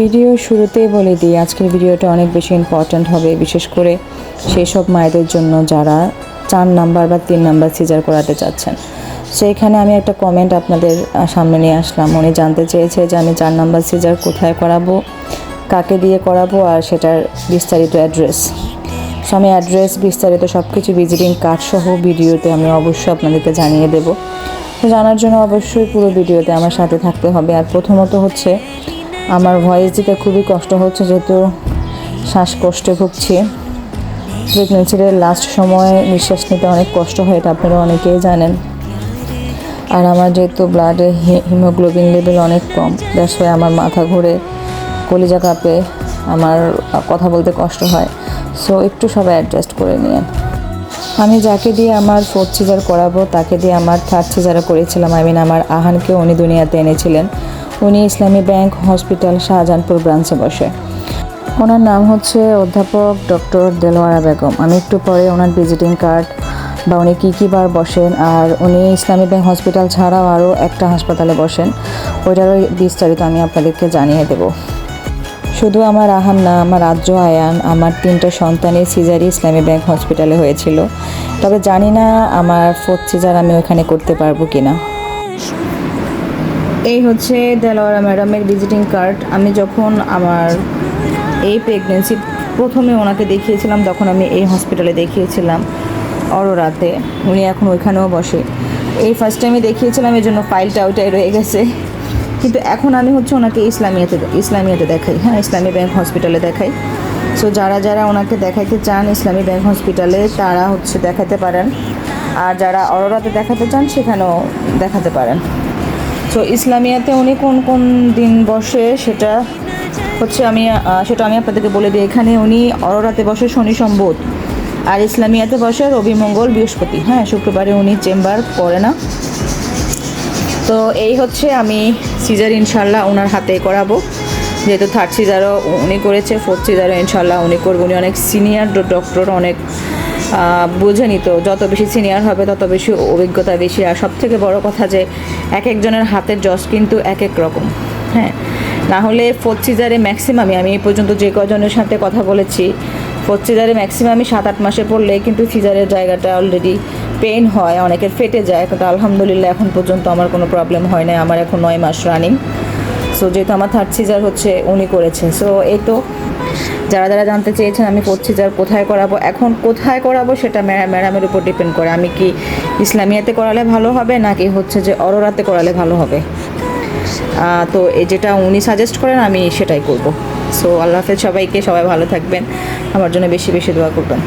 Video শুরুতেই বলে দিই, আজকের ভিডিওটা অনেক বেশি ইম্পর্ট্যান্ট হবে, বিশেষ করে সেই সব মায়েদের জন্য যারা চার নাম্বার বা তিন নাম্বার সিজার করাতে চাচ্ছেন। সেইখানে আমি একটা কমেন্ট আপনাদের সামনে নিয়ে আসলাম। উনি জানতে চেয়েছে যে আমি চার নাম্বার সিজার কোথায় করাবো, কাকে দিয়ে করাবো আর সেটার বিস্তারিত অ্যাড্রেস সো আমি অ্যাড্রেস বিস্তারিত সব কিছু ভিজিটিং কার্ড সহ ভিডিওতে আমি অবশ্যই আপনাদেরকে জানিয়ে দেবো। তো জানার জন্য অবশ্যই পুরো ভিডিওতে আমার সাথে থাকতে হবে। আর প্রথমত হচ্ছে আমার ভয়েস দিতে খুবই কষ্ট হচ্ছে যেহেতু শ্বাসকষ্টে ভুগছি। প্রেগনেন্সির লাস্ট সময়ে নিঃশ্বাস নিতে অনেক কষ্ট হয়, এটা আপনারা অনেকেই জানেন। আর আমার যেহেতু ব্লাডে হিমোগ্লোবিন লেভেল অনেক কম দ্যাটস আমার মাথা ঘুরে কলিজা কাঁপে, আমার কথা বলতে কষ্ট হয়। সো একটু সবাই অ্যাডজাস্ট করে নিয়ে। আমি যাকে দিয়ে আমার ফোর্থ সিজার করাবো, তাকে দিয়ে আমার থার্ড সিজার করেছিলাম। আই মিন আমার আহানকে উনি দুনিয়াতে এনেছিলেন। উনি ইসলামী ব্যাংক হসপিটাল শাহজাহানপুর ব্রাঞ্চে বসে। ওনার নাম হচ্ছে অধ্যাপক ডক্টর দেলোয়ারা বেগম। আমি একটু পরে ওনার ভিজিটিং কার্ড বা উনি কী কী বার বসেন আর উনি ইসলামী ব্যাংক হসপিটাল ছাড়াও আরও একটা হাসপাতালে বসেন, ওইটারও বিস্তারিত আমি আপনাদেরকে জানিয়ে দেবো। শুধু আমার আহান না, আমার রাজ্য আয়ান, আমার তিনটা সন্তানের সিজারই ইসলামী ব্যাংক হসপিটালে হয়েছিল। তবে জানি না আমার ফোর্থ সিজার আমি ওখানে করতে পারব কি না এই হচ্ছে দেলোয়ারা ম্যাডামের ভিজিটিং কার্ড আমি যখন আমার এই প্রেগনেন্সি প্রথমে ওনাকে দেখিয়েছিলাম, তখন আমি এই হসপিটালে দেখিয়েছিলাম অরোরাতে। উনি এখন ওইখানেও বসে। এই ফার্স্ট টাইমে দেখিয়েছিলাম এই জন্য ফাইলটা ওইটাই রয়ে গেছে। কিন্তু এখন আমি হচ্ছে ওনাকে ইসলামিয়াতে ইসলামিয়াতে দেখাই। হ্যাঁ ইসলামী ব্যাংক হসপিটালে দেখাই। সো যারা যারা ওনাকে দেখাইতে চান ইসলামী ব্যাংক হসপিটালে তারা হচ্ছে দেখাতে পারেন। আর যারা অরোরাতে দেখাতে চান, সেখানেও দেখাতে পারেন। সো ইসলামিয়াতে উনি কোন কোন দিন বসে সেটা হচ্ছে আমি সেটা আমি আপনাদেরকে বলে দিই। এখানে উনি অররাতে বসে শনি সম্বোধ আর ইসলামিয়াতে বসে রবি মঙ্গল বৃহস্পতি। হ্যাঁ শুক্রবারে উনি চেম্বার করে না। তো এই হচ্ছে আমি সিজার ইনশাল্লাহ ওনার হাতে করাবো। যেহেতু থার্ড সিজারও উনি করেছে ফোর্থ সিজারও ইনশাল্লাহ উনি করবে। উনি অনেক সিনিয়র ডক্টর, অনেক আহ, বোঝেনি তো যত বেশি সিনিয়র হবে তত বেশি অভিজ্ঞতা বেশি। আর সব থেকে বড় কথা যে এক একজনের হাতের জস কিন্তু এক এক রকম। হ্যাঁ না হলে ফোর্থ সিজারে ম্যাক্সিমামই আমি এই পর্যন্ত যে কজনের সাথে কথা বলেছি ফোর্থ সিজারে ম্যাক্সিমামই সাত আট মাসে পড়লে কিন্তু সিজারের জায়গাটা অলরেডি পেইন হয় অনেকের ফেটে যায়। কিন্তু আলহামদুলিল্লাহ এখন পর্যন্ত আমার কোনো প্রবলেম হয় না আমার এখন নয় মাস রানিং সো যেহেতু আমার থার্ড সিজার হচ্ছে উনি করেছে সো এই তো যারা যারা জানতে চেয়েছেন আমি করছি যার কোথায় করাবো, এখন কোথায় করাবো সেটা ম্যা- ম্যাডামের উপর ডিপেন্ড করে। আমি কি ইসলামিয়াতে করালে ভালো হবে, নাকি হচ্ছে যে অরোরাতে করালে ভালো হবে? তো এই যেটা উনি সাজেস্ট করেন, আমি সেটাই করব। সো আল্লাহ হাফেজ, সবাইকে সবাই ভালো থাকবেন। আমার জন্য বেশি বেশি দোয়া করবেন।